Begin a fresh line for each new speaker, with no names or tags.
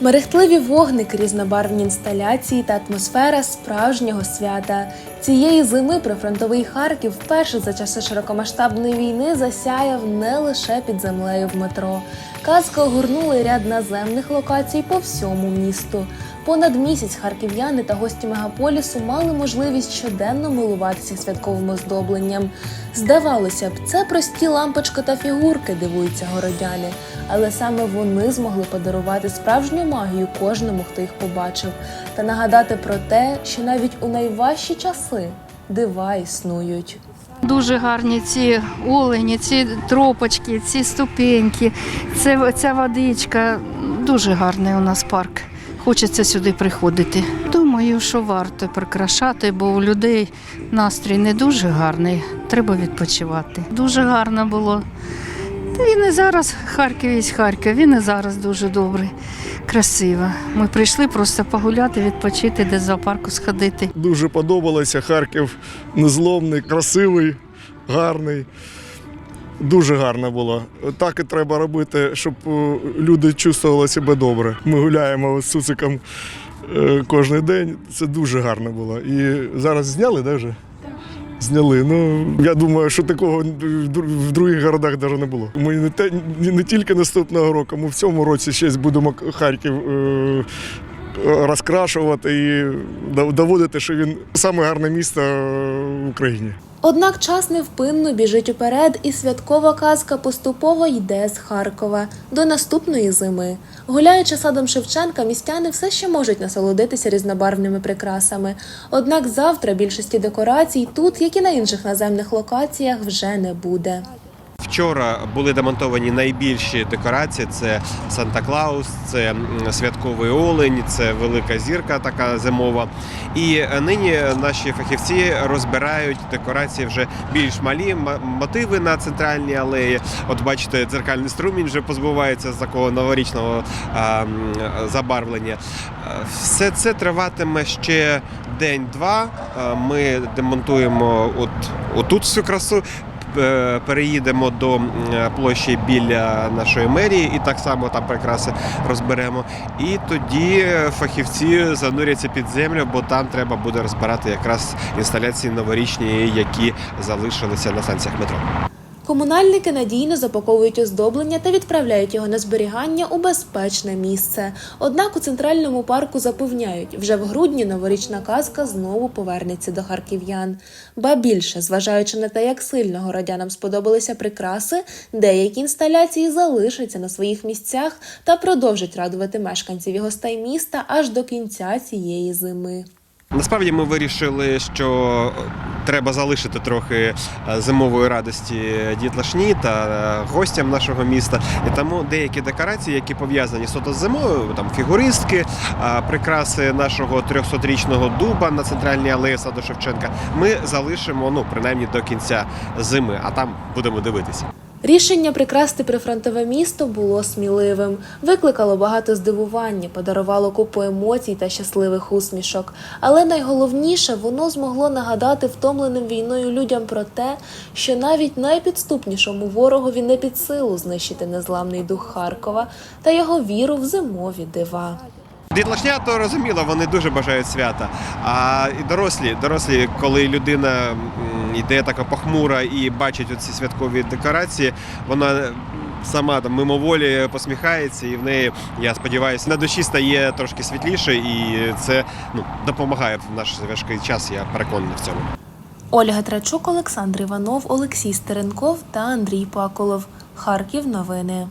Мерехтливі вогники, різнобарвні інсталяції та атмосфера справжнього свята. Цієї зими прифронтовий Харків вперше за часи широкомасштабної війни засяяв не лише під землею в метро. Казка огорнула ряд наземних локацій по всьому місту. Понад місяць харків'яни та гості мегаполісу мали можливість щоденно милуватися святковим оздобленням. Здавалося б, це прості лампочки та фігурки, дивуються городяни, але саме вони змогли подарувати справжню магію кожному, хто їх побачив, та нагадати про те, що навіть у найважчі часи дива існують.
Дуже гарні ці олені, ці тропочки, ці ступеньки, це, ця водичка. Дуже гарний у нас парк. Хочеться сюди приходити. Думаю, що варто прикрашати, бо у людей настрій не дуже гарний. Треба відпочивати. Дуже гарно було. Він і зараз Харків є Харків, він і зараз дуже добрий, красиво. Ми прийшли просто погуляти, відпочити, десь в зоопарку сходити.
Дуже подобалося. Харків незломний, красивий, гарний. Дуже гарно було. Так і треба робити, щоб е, люди чувствували себе добре. Ми гуляємо з Цуциком е, кожен день. Це дуже гарно було. І зараз зняли, да, вже? Зняли. Ну я думаю, що такого в других городах навіть не було. Ми не те не тільки наступного року, ми в цьому році ще будемо Харків е, розкрашувати і доводити, що він саме гарне місто в Україні.
Однак час невпинно біжить уперед, і святкова казка поступово йде з Харкова до наступної зими. Гуляючи садом Шевченка, містяни все ще можуть насолодитися різнобарвними прикрасами. Однак завтра більшості декорацій тут, як і на інших наземних локаціях, вже не буде.
Вчора були демонтовані найбільші декорації: це Санта Клаус, це святковий олень, це велика зірка, така зимова. І е, нині наші фахівці розбирають декорації вже більш малі, мотиви на центральній алеї. От бачите, дзеркальний струмінь вже позбувається з такого новорічного а, забарвлення. Все це триватиме ще день-два. Е, Ми демонтуємо от отут всю красу переїдемо до площі біля нашої мерії, і так само там прикраси розберемо. І тоді фахівці зануряться під землю, бо там треба буде розбирати якраз інсталяції новорічні, які залишилися на станціях метро.
Комунальники надійно запаковують оздоблення та відправляють його на зберігання у безпечне місце. Однак у центральному парку запевняють, вже в грудні новорічна казка знову повернеться до харків'ян. Ба більше, зважаючи на те, як сильно городянам сподобалися прикраси, деякі інсталяції залишаться на своїх місцях та продовжать радувати мешканців і гостей міста аж до кінця цієї зими.
Насправді ми вирішили, що треба залишити трохи е, зимової радості дітлашні та е, гостям нашого міста. І тому деякі декорації, які пов'язані суто з зимою, там фігуристки, е, прикраси нашого 300-річного дуба на центральній алеї Саду Шевченка, ми залишимо ну принаймні до кінця зими, а там будемо дивитися.
Рішення прикрасти прифронтове місто було сміливим, викликало багато здивування, подарувало купу емоцій та щасливих усмішок. Але найголовніше, воно змогло нагадати втомленим війною людям про те, що навіть найпідступнішому ворогові не під силу знищити незламний дух Харкова та його віру в зимові дива.
Дітлашня, то розуміло, вони дуже бажають свята. А і дорослі, дорослі, коли людина йде така похмура і бачить оці святкові декорації, вона сама там мимоволі посміхається, і в неї, я сподіваюся, на душі стає трошки світліше, і це ну, допомагає в наш важкий час, я переконаний в цьому.
Ольга Трачук, Олександр Іванов, Олексій Стеренков та Андрій Паколов. Харків новини.